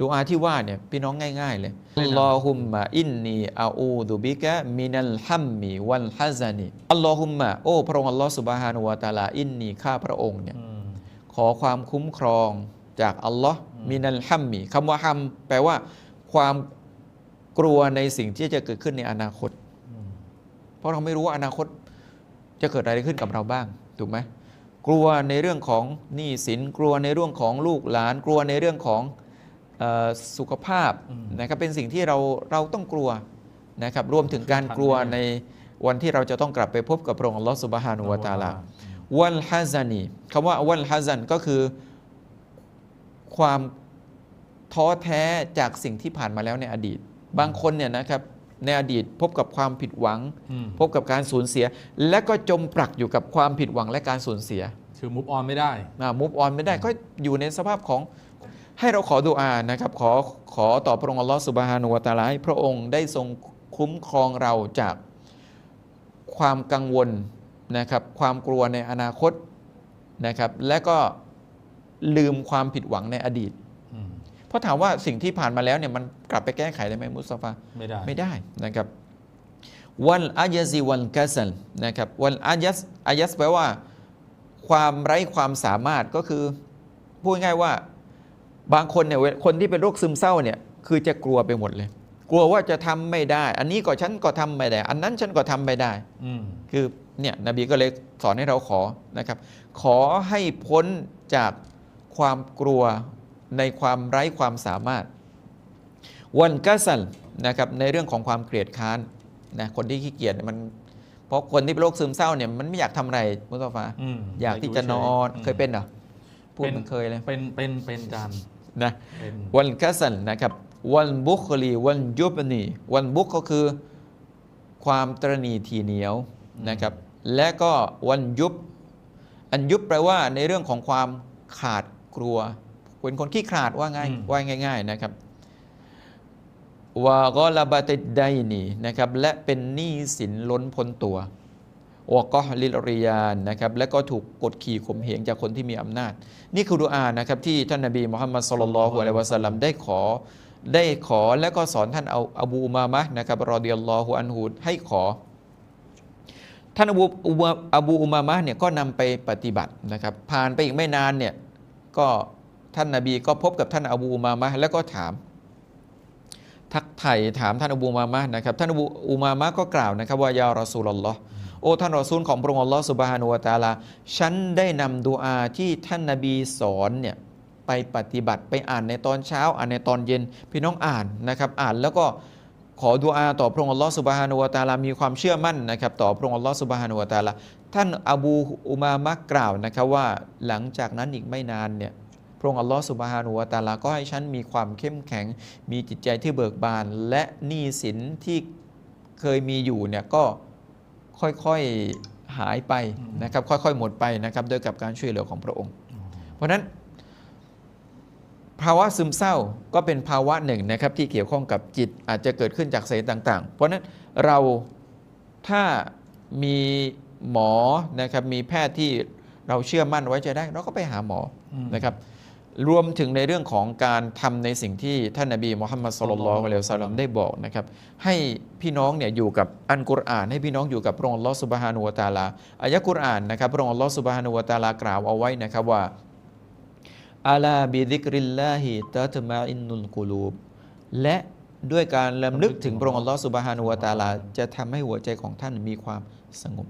ดูอาที่ว่าเนี่ยพี่น้องง่าย ๆ เลยอัลลอฮุมมะอินนีอาอูดุบิกะมินัลฮัมมิวัลฮัซานีอัลลอฮุมมะโอ้พระองค์อัลลอฮ์สุบฮานุวะตะอาลาอินนีข้าพระองค์เนี่ยอืมขอความคุ้มครองจากอัลลอฮ์อืมมินัลฮัมมีคำว่าฮัมแปลว่า ความกลัวในสิ่งที่จะเกิดขึ้นในอนาคตอืมเพราะเราไม่รู้ว่าอนาคตจะเกิดอะไรขึ้นกับเราบ้างถูกไหมกลัวในเรื่องของหนี้สินกลัวในเรื่องของลูกหลาน กลัวในเรื่องของเออ สุขภาพนะครับเป็นสิ่งที่เราเราต้องกลัวนะครับรวมถึงการกลัวในวันที่เราจะต้องกลับไปพบกับพระองค์อัลลอฮฺสุบฮานุวะตะอาลาวัลฮัซันีคำว่าวัลฮัซันก็คือความท้อแท้จากสิ่งที่ผ่านมาแล้วในอดีต บางคนเนี่ยนะครับในอดีตพบกับความผิดหวังอืมพบกับการสูญเสีย และก็จมปลักอยู่กับความผิดหวังและการสูญเสีย คือมุฟออนไม่ได้มุฟออนไม่ได้ก็อยู่ในสภาพของ ให้เราขอดุอานะครับขอขอต่อพระองค์อัลลอฮฺสุบฮานุวะตะอาลาให้พระองค์ได้ทรงคุ้มครองเราจากความกังวลนะครับความกลัวในอนาคตนะครับและก็ลืมความผิดหวังในอดีตอืมเพราะถามว่าสิ่งที่ผ่านมาแล้วเนี่ยมันกลับไปแก้ไขได้ไหมมุสตาฟาไม่ได้ไม่ได้นะครับวันอายะซิวันกาซันนะครับวันอายัสอายัสแปลว่า ความไร้ความสามารถก็คือพูดง่ายๆว่า บางคนเนี่ยเวคนที่เป็นโรคซึมเศร้าเนี่ยคือจะกลัวไปหมดเลย กลัวว่าจะทำไม่ได้ อันนี้ก็ฉันก็ทำไม่ได้ อันนั้นฉันก็ทำไม่ได้อืมคือเนี่ยนบีก็เลยสอนให้เราขอนะครับ ขอให้พ้นจากความกลัวในความไร้ความสามารถ วันกัสันนะครับในเรื่องของความเกลียดค้านนะคนที่ขี้เกียจเนี่ยมันเพราะคนที่เป็นโรคซึมเศร้าเนี่ยมันไม่อยากทำอะไรมุสตาฟาอืมอยากที่จะนอนมเคยเป็นเหรอ พูดเป็นมันเคยเลยเป็นเป็นเป็นจานนะเป็นวันกัสันนะครับ วันบุคลีวันยุบนีวันบุคก็คือความตรณีทีเหนียวนะครับ และก็วันยุบ อันยุบแปลว่าในเรื่องของความขาดกลัวเป็นคนขี้ขลาดว่าง่ายว่าง่าย ๆนะครับวากอลาบาติดไดนีนะครับ และเป็นหนี้สินล้นพ้นตัว วก็ลิลริยานนะครับและก็ถูกกดขี่ข่มเหงจากคนที่มีอำนาจ นี่คือดุอานะครับที่ท่านนบีมุฮัมมัดสุลลัลฮุอะลัยวะสัลลัมได้ขอได้ขอและก็สอนท่านเอาอบูอุมามะนะครับรอเดิยัลลอฮุอันฮูให้ขอ ท่านอบูอุมาบูอุมามะเนี่ยก็นำไปปฏิบัตินะครับ ผ่านไปอีกไม่นานเนี่ยก็ท่านนาบีก็พบกับท่านอบูอุมามะแล้วก็ถาม ทักไถ่ถามท่านอบูอุมามะนะครับท่านอบูอุมามะก็กล่าวนะครับว่ายารอซูลลอฮ์ โอ้ท่านรอซูลของพระองค์อัลลอฮ์สุบฮานุวะตาลา ฉันได้นำดูอาที่ท่านนาบีสอนเนี่ยไปปฏิบัติไปอ่านในตอนเช้า อ่านในตอนเย็นพี่น้องอ่านนะครับ อ่านแล้วก็ขอดุอาต่อพระองค์อัลลอฮ์สุบฮานุวะตาลา มีความเชื่อมั่นนะครับ ต่อพระองค์อัลลอฮ์สุบฮานุวะตาลา ท่านอบูอุมามะห์กล่าวนะครับว่าหลังจากนั้นอีกไม่นานเนี่ยพระองค์อัลลอฮ์สุบฮานุวะตาลา ก็ให้ฉันมีความเข้มแข็ง มีจิตใจที่เบิกบาน และหนี้สินที่เคยมีอยู่เนี่ยก็ ค่อยๆหายไปนะครับ ค่อยๆหมดไปนะครับโดยกับการช่วยเหลือของพระองค์ เพราะฉะนั้น ภาวะซึมเศร้าก็เป็นภาวะหนึ่งนะครับที่เกี่ยวข้องกับจิตอาจจะเกิดขึ้นจากสาเหตุต่าง ๆ เพราะฉะนั้นเราถ้ามีหมอนะครับมีแพทย์ที่เราเชื่อมั่นไว้ใจได้ เราก็ไปหาหมอนะครับ รวมถึงในเรื่องของการทำในสิ่งที่ท่านนบีมุฮัมมัดสุลลัลลอฮุอะลัยฮิวสัลลัมได้บอกนะครับ ให้พี่น้องเนี่ยอยู่กับอันกุรอาน ให้พี่น้องอยู่กับพระองค์ลอสุบฮานุวตาลาอายะกุรอานนะครับพระองค์ลอสุบฮานุวตาลากล่าวเอาไว้นะครับว่าอาลาบิดิกริลลาฮิตะตมาอินนุลกุลูบและด้วยการลำลึกถึงพระองค์ลอสุบฮานุวตาลา จะทำให้หัวใจของท่านมีความสงบ